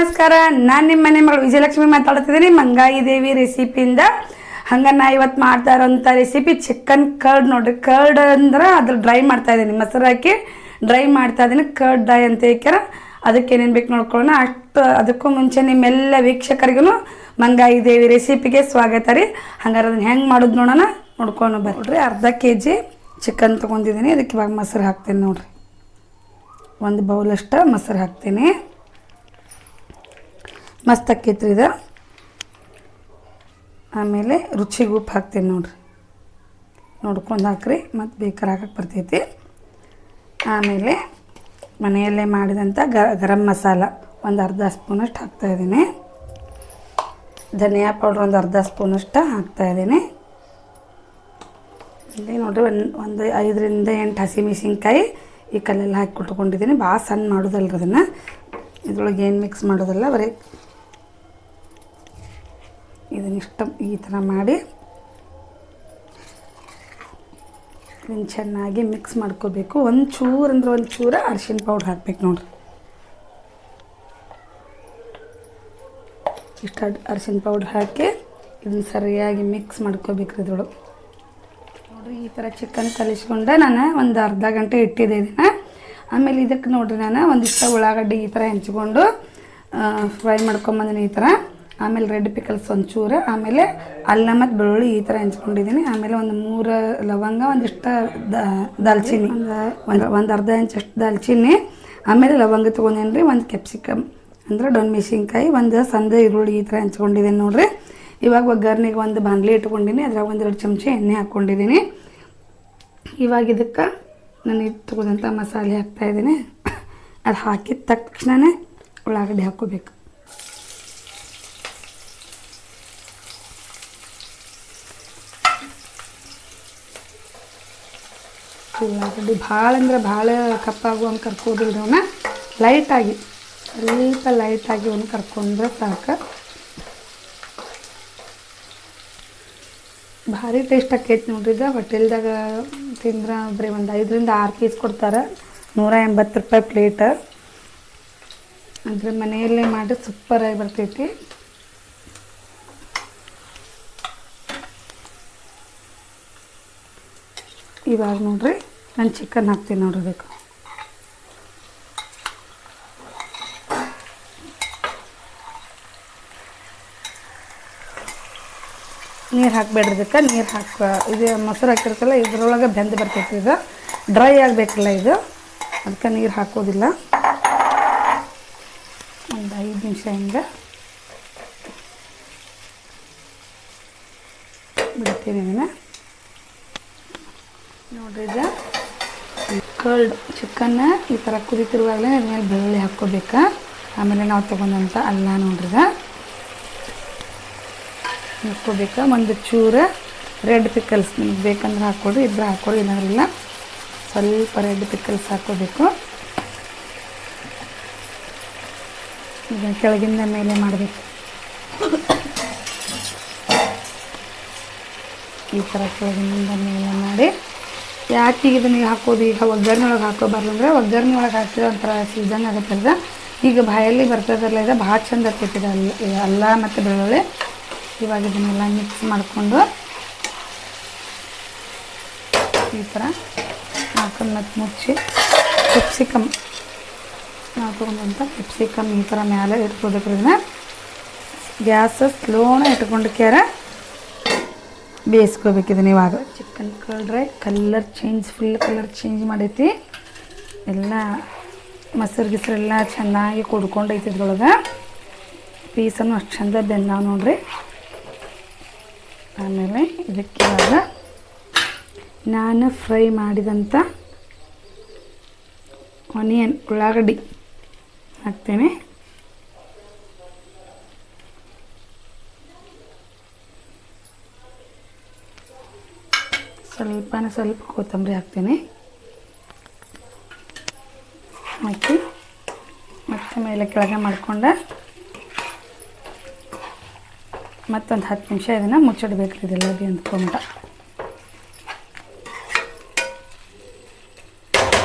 ನಮಸ್ಕಾರ. ನಾನು ನಿಮ್ಮ ಮನೆ ಮಗಳು ವಿಜಯಲಕ್ಷ್ಮಿ ಮಾತಾಡ್ತಿದ್ದೀನಿ. ಮಂಗಾಯಿ ದೇವಿ ರೆಸಿಪಿಯಿಂದ ಹಂಗೆ ನಾ ಇವತ್ತು ಮಾಡ್ತಾ ಇರೋಂಥ ರೆಸಿಪಿ ಚಿಕನ್ ಕರ್ಡ್ ನೋಡ್ರಿ. ಕರ್ಡ್ ಅಂದ್ರೆ ಅದ್ರ ಡ್ರೈ ಮಾಡ್ತಾ ಇದ್ದೀನಿ. ಮೊಸರು ಹಾಕಿ ಡ್ರೈ ಮಾಡ್ತಾ ಇದ್ದೀನಿ. ಕರ್ಡ್ ಡ್ರೈ ಅಂತ ಹೇಳ್ಕ್ಯಾರ ಅದಕ್ಕೆ ಏನೇನು ಬೇಕು ನೋಡ್ಕೊಳ್ಳೋಣ. ಅಷ್ಟು ಅದಕ್ಕೂ ಮುಂಚೆ ನಿಮ್ಮೆಲ್ಲ ವೀಕ್ಷಕರಿಗೂ ಮಂಗಾಯಿ ದೇವಿ ರೆಸಿಪಿಗೆ ಸ್ವಾಗತ ರೀ. ಹಂಗಾರೆ ಅದನ್ನ ಹೆಂಗೆ ಮಾಡೋದು ನೋಡೋಣ. ನೋಡ್ಕೊಂಡು ಬರ್ರಿ. ಅರ್ಧ ಕೆ ಜಿ ಚಿಕನ್ ತೊಗೊಂಡಿದ್ದೀನಿ. ಅದಕ್ಕೆ ಇವಾಗ ಮೊಸರು ಹಾಕ್ತೀನಿ ನೋಡ್ರಿ. ಒಂದು ಬೌಲಷ್ಟು ಮೊಸರು ಹಾಕ್ತೀನಿ. ಮಸ್ತ್ ಆಕೈತ್ರಿ ಇದು ಆಮೇಲೆ ರುಚಿಗೆ ಉಪ್ಪು ಹಾಕ್ತೀನಿ ನೋಡ್ರಿ. ನೋಡ್ಕೊಂಡು ಹಾಕ್ರಿ, ಮತ್ತು ಬೇಕಾರೆ ಹಾಕಕ್ಕೆ ಬರ್ತೈತಿ. ಆಮೇಲೆ ಮನೆಯಲ್ಲೇ ಮಾಡಿದಂಥ ಗರಂ ಮಸಾಲ ಒಂದು ಅರ್ಧ ಸ್ಪೂನಷ್ಟು ಹಾಕ್ತಾಯಿದ್ದೀನಿ ಧನಿಯಾ ಪೌಡ್ರ್ ಒಂದು ಅರ್ಧ ಸ್ಪೂನಷ್ಟು ಹಾಕ್ತಾಯಿದ್ದೀನಿ ಇಲ್ಲಿ ನೋಡಿರಿ ಒಂದು ಒಂದು ಐದರಿಂದ ಎಂಟು ಹಸಿಮೆಣ್ಸಿನ್ಕಾಯಿ ಈ ಕಲ್ಲೆಲ್ಲ ಹಾಕಿ ಕುಟ್ಕೊಂಡಿದ್ದೀನಿ. ಭಾಳ ಸಣ್ಣ ಮಾಡೋದಲ್ರಿ ಅದನ್ನು. ಇದ್ರೊಳಗೆ ಏನು ಮಿಕ್ಸ್ ಮಾಡೋದಲ್ಲ, ಬರೀ ಇದನ್ನಿಷ್ಟ ಈ ಥರ ಮಾಡಿ ಚೆನ್ನಾಗಿ ಮಿಕ್ಸ್ ಮಾಡ್ಕೋಬೇಕು. ಒಂದು ಚೂರು ಅಂದ್ರೆ ಒಂದು ಚೂರ ಪೌಡ್ರ್ ಹಾಕ್ಬೇಕು ನೋಡ್ರಿ. ಇಷ್ಟು ಅರಿಶಿನ ಪೌಡ್ರ್ ಹಾಕಿ ಇದನ್ನು ಸರಿಯಾಗಿ ಮಿಕ್ಸ್ ಮಾಡ್ಕೋಬೇಕ್ರಿ ಇದ್ರೊಳಗೆ. ನೋಡ್ರಿ ಈ ಥರ ಚಿಕನ್ ಕಲಿಸ್ಕೊಂಡೆ ನಾನು ಒಂದು ಅರ್ಧ ಗಂಟೆ ಇಟ್ಟಿದ್ದೆ ಇದನ್ನು. ಆಮೇಲೆ ಇದಕ್ಕೆ ನೋಡ್ರಿ ನಾನು ಒಂದಿಷ್ಟ ಉಳ್ಳಾಗಡ್ಡಿ ಈ ಥರ ಹೆಂಚ್ಕೊಂಡು ಫ್ರೈ ಮಾಡ್ಕೊಂಬಂದಿನಿ ಈ ಥರ. ಆಮೇಲೆ ರೆಡ್ ಪಿಕಲ್ಸ್ ಒಂಚೂರು, ಆಮೇಲೆ ಅಲ್ಲ ಮತ್ತು ಬೆಳ್ಳುಳ್ಳಿ ಈ ಥರ ಹೆಂಚ್ಕೊಂಡಿದ್ದೀನಿ. ಆಮೇಲೆ ಒಂದು ಮೂರು ಲವಂಗ, ಒಂದಿಷ್ಟು ದಾಲ್ಚಿನ್ನಿ. ಒಂದು ಒಂದು ಒಂದು ಅರ್ಧ ಇಂಚಷ್ಟು ದಾಲ್ಚಿನ್ನಿ. ಆಮೇಲೆ ಲವಂಗ ತೊಗೊಂಡೇನಿ ರೀ, ಒಂದು ಕ್ಯಾಪ್ಸಿಕಮ್. ಅಂದ್ರೆ ಡೊಣ್ ಮೆಣಸಿನ್ಕಾಯಿ ಒಂದು ಸಂದ ಈರುಳ್ಳಿ ಈ ಥರ ಹೆಂಚ್ಕೊಂಡಿದ್ದೀನಿ ನೋಡಿರಿ. ಇವಾಗ ಒಗ್ಗರ್ನಿಗೆ ಒಂದು ಬಾಣಲಿ ಇಟ್ಕೊಂಡಿನಿ ಅದ್ರಾಗ ಒಂದೆರಡು ಚಮಚ ಎಣ್ಣೆ ಹಾಕ್ಕೊಂಡಿದ್ದೀನಿ. ಇವಾಗ ಇದಕ್ಕೆ ನಾನು ಇಟ್ಕೊಂಡಂಥ ಮಸಾಲೆ ಹಾಕ್ತಾಯಿದ್ದೀನಿ ಅದು ಹಾಕಿದ ತಕ್ಷಣವೇ ಉಳ್ಳಾಗಡ್ಡಿ ಹಾಕ್ಕೋಬೇಕು. ಉಳ್ಳಾಗಡ್ಡಿ ಭಾಳ ಅಂದ್ರೆ ಭಾಳ ಕಪ್ಪಾಗುವಂಗೆ ಕರ್ಕೋದಿಲ್ಲ ಅವನ್ನ ಲೈಟಾಗಿ ಸ್ವಲ್ಪ ಲೈಟಾಗಿ ಒಂದು ಕರ್ಕೊಂಡ್ರೆ ಸಾಕು. ಭಾರಿ ಟೇಸ್ಟ್ ಆಕೈತಿ ನೋಡ್ರಿ ಇದು. ಹೋಟೆಲ್ದಾಗ ತಿಂದ್ರೆ ಬರೀ ಒಂದು ಐದರಿಂದ ಆರು ಪೀಸ್ ಕೊಡ್ತಾರೆ. ನೂರ ಎಂಬತ್ತು ರೂಪಾಯಿ ಪ್ಲೇಟ್ ಅಂದರೆ ಮನೆಯಲ್ಲೇ ಮಾಡಿ ಸೂಪರಾಗಿ ಬರ್ತೈತಿ. ಇವಾಗ ನೋಡ್ರಿ, ನಾನು ಚಿಕನ್ ಹಾಕ್ತೀನಿ ನೋಡ್ರಿ ಬೇಕು ನೀರು ಹಾಕಬೇಡ್ರಿ ಇದಕ್ಕೆ ನೀರು ಹಾಕ, ಇದು ಮೊಸರು ಹಾಕಿರ್ತಲ್ಲ ಇದ್ರೊಳಗೆ ಬೆಂದು ಬರ್ತೈತಿ ಇದು. ಡ್ರೈ ಆಗಬೇಕಲ್ಲ ಇದು. ಅದಕ್ಕೆ ನೀರು ಹಾಕೋದಿಲ್ಲ. ಒಂದು ಐದು ನಿಮಿಷ ಹಿಂಗೆ. ಬಿಡ್ತೀನಿ ಇದನ್ನು. ನೋಡ್ರಿ ಕರ್ಡ್ ಚಿಕನ್ನ ಈ ಥರ ಕುದಿತಿರುವಾಗಲೇ ಅದ್ರ ಮೇಲೆ ಬೆಳ್ಳುಳ್ಳಿ ಹಾಕ್ಕೋಬೇಕು ಆಮೇಲೆ ನಾವು ತೊಗೊಂಡಂಥ ಅಲ್ಲ ನೋಡ್ರಿದ ಹಾಕ್ಕೋಬೇಕು ಒಂದು ಚೂರು ರೆಡ್ ಪಿಕಲ್ಸ್ ನಿಮ್ಗೆ ಬೇಕಂದ್ರೆ ಹಾಕ್ಕೊಡ್ರಿ ಇಬ್ಬರು ಹಾಕ್ಕೊಡಿ ಇಲ್ಲ. ಸ್ವಲ್ಪ ರೆಡ್ ಪಿಕಲ್ಸ್ ಹಾಕ್ಕೋಬೇಕು ಈಗ ಕೆಳಗಿಂದ ಮೇಲೆ ಮಾಡಬೇಕು. ಈ ಥರ ಕೆಳಗಿನಿಂದ ಮೇಲೆ ಮಾಡಿ. ಯಾಕೆ ಈಗ ಇದನ್ನ ಹಾಕೋದು? ಈಗ ಒಗ್ಗರಣೆ ಒಳಗೆ ಹಾಕೋಬಾರ್ದು ಅಂದರೆ ಒಗ್ಗರಣೆ ಒಳಗೆ ಹಾಕಿದ್ರೆ ಒಂಥರ ಸೀಸನ್ ಆಗುತ್ತಲ್ಲ ಈಗ ಬಾಯಲ್ಲಿ ಬರ್ತದಲ್ಲ ಇದು, ಭಾಳ ಚಂದ ಆಗ್ತೈತಿ ಇದು ಅಲ್ಲ ಅಲ್ಲ ಮತ್ತು ಬೆಳ್ಳುಳ್ಳಿ. ಇವಾಗ ಇದನ್ನೆಲ್ಲ ಮಿಕ್ಸ್ ಮಾಡಿಕೊಂಡು ಈ ಥರ ಹಾಕೊಂಡು ಮತ್ತು ಮುಚ್ಚಿ ಕೆಪ್ಸಿಕಮ್ ನಾವು ತೊಗೊಂಡಂಥ ಕ್ಯಾಪ್ಸಿಕಮ್ ಈ ಥರ ಮೇಲೆ ಇಟ್ಕೋಬೇಕು ಇದನ್ನ. ಗ್ಯಾಸ್ ಸ್ಲೋನ ಇಟ್ಕೊಂಡು ಕ್ಯಾರ ಬೇಯಿಸ್ಕೋಬೇಕು ನೀವು ಇವಾಗ chicken ಕಳ್ರೆ colour change full colour change ಮಾಡೈತಿ. ಎಲ್ಲ ಮೊಸರು ಗಿಸರೆಲ್ಲ ಚೆನ್ನಾಗಿ ಕುಡ್ಕೊಂಡೈತಿ ಇದ್ರೊಳಗೆ ಪೀಸನ್ನು ಅಷ್ಟು ಚಂದ ಬೆಂದಾವ ನೋಡ್ರಿ. ಆಮೇಲೆ ಇದಕ್ಕೆ ಇವಾಗ ನಾನು ಫ್ರೈ ಮಾಡಿದಂಥ ಆನಿಯನ್ ಉಳ್ಳಾಗಡ್ಡಿ ಹಾಕ್ತೇನೆ. ಸ್ವಲ್ಪನೇ ಸ್ವಲ್ಪ ಕೊತ್ತಂಬರಿ ಹಾಕ್ತೀನಿ. ಹಾಕಿ ಮತ್ತೆ ಮೇಲೆ ಕೆಳಗೆ ಮಾಡ್ಕೊಂಡೆ ಮತ್ತೊಂದು ಹತ್ತು ನಿಮಿಷ ಇದನ್ನು ಮುಚ್ಚಿಡ್ಬೇಕು ಇದೆಲ್ಲ ಬಿ ಅಂದ್ಕೊಂಡ.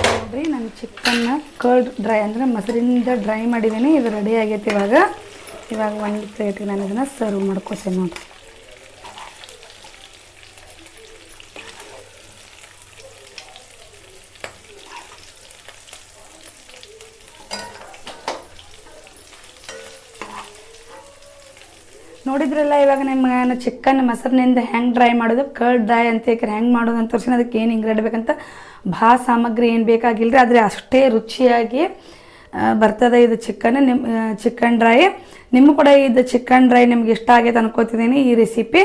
ನೋಡಿರಿ, ನಾನು ಚಿಕನ್ನ ಕರ್ಡ್ ಡ್ರೈ ಅಂದರೆ ಮೊಸರಿಂದ ಡ್ರೈ ಮಾಡಿದ್ದೀನಿ ಇದು ರೆಡಿ ಆಗೈತೆ ಇವಾಗ. ಇವಾಗ ಒಂದು ಪ್ಲೇಟಿಗೆ ನಾನು ಇದನ್ನು ಸರ್ವ್ ಮಾಡ್ಕೋತೀನಿ ನೋಡಿರಿ. ನೋಡಿದ್ರಲ್ಲ, ಇವಾಗ ನಿಮ್ಗೆ ನಾನು ಚಿಕನ್ ಮೊಸರಿನಿಂದ ಹೆಂಗೆ ಡ್ರೈ ಮಾಡೋದು? ಕರ್ಡ್ ಡ್ರೈ ಅಂತ ಹೇಳಿ ಹೆಂಗೆ ಮಾಡೋದು ಅಂತ ತೋರಿಸಿ ಅದಕ್ಕೆ ಏನು ಇಂಗ್ರೀಡಿಯಂಟ್ ಬೇಕಂತ? ಭಾಳ ಸಾಮಗ್ರಿ ಏನು ಬೇಕಾಗಿಲ್ಲ ರೀ ಆದರೆ ಅಷ್ಟೇ ರುಚಿಯಾಗಿ ಬರ್ತದೆ ಇದು ಚಿಕನ್ ನಿಮ್ಮ ಚಿಕನ್ ಡ್ರೈ ನಿಮ್ಮ ಕೂಡ ಇದು ಚಿಕನ್ ಡ್ರೈ ನಿಮ್ಗೆ ಇಷ್ಟ ಆಗೈತೆ ಅನ್ಕೋತಿದ್ದೀನಿ ಈ ರೆಸಿಪಿ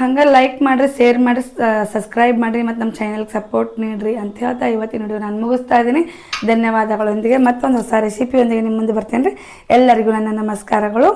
ಹಂಗೆ ಲೈಕ್ ಮಾಡಿರಿ ಶೇರ್ ಮಾಡಿರಿ ಸಬ್ಸ್ಕ್ರೈಬ್ ಮಾಡಿರಿ ಮತ್ತು ನಮ್ಮ ಚಾನಲ್ಗೆ ಸಪೋರ್ಟ್ ನೀಡಿರಿ ಅಂತ ಹೇಳ್ತಾ ಇವತ್ತಿನ ವಿಡಿಯೋ ನಾನು ಮುಗಿಸ್ತಾ ಇದ್ದೀನಿ. ಧನ್ಯವಾದಗಳೊಂದಿಗೆ ಮತ್ತೊಂದು ಹೊಸ ರೆಸಿಪಿಯೊಂದಿಗೆ ನಿಮ್ಮ ಮುಂದೆ ಬರ್ತೇನೆ ರೀ ಎಲ್ಲರಿಗೂ ನನ್ನ ನಮಸ್ಕಾರಗಳು.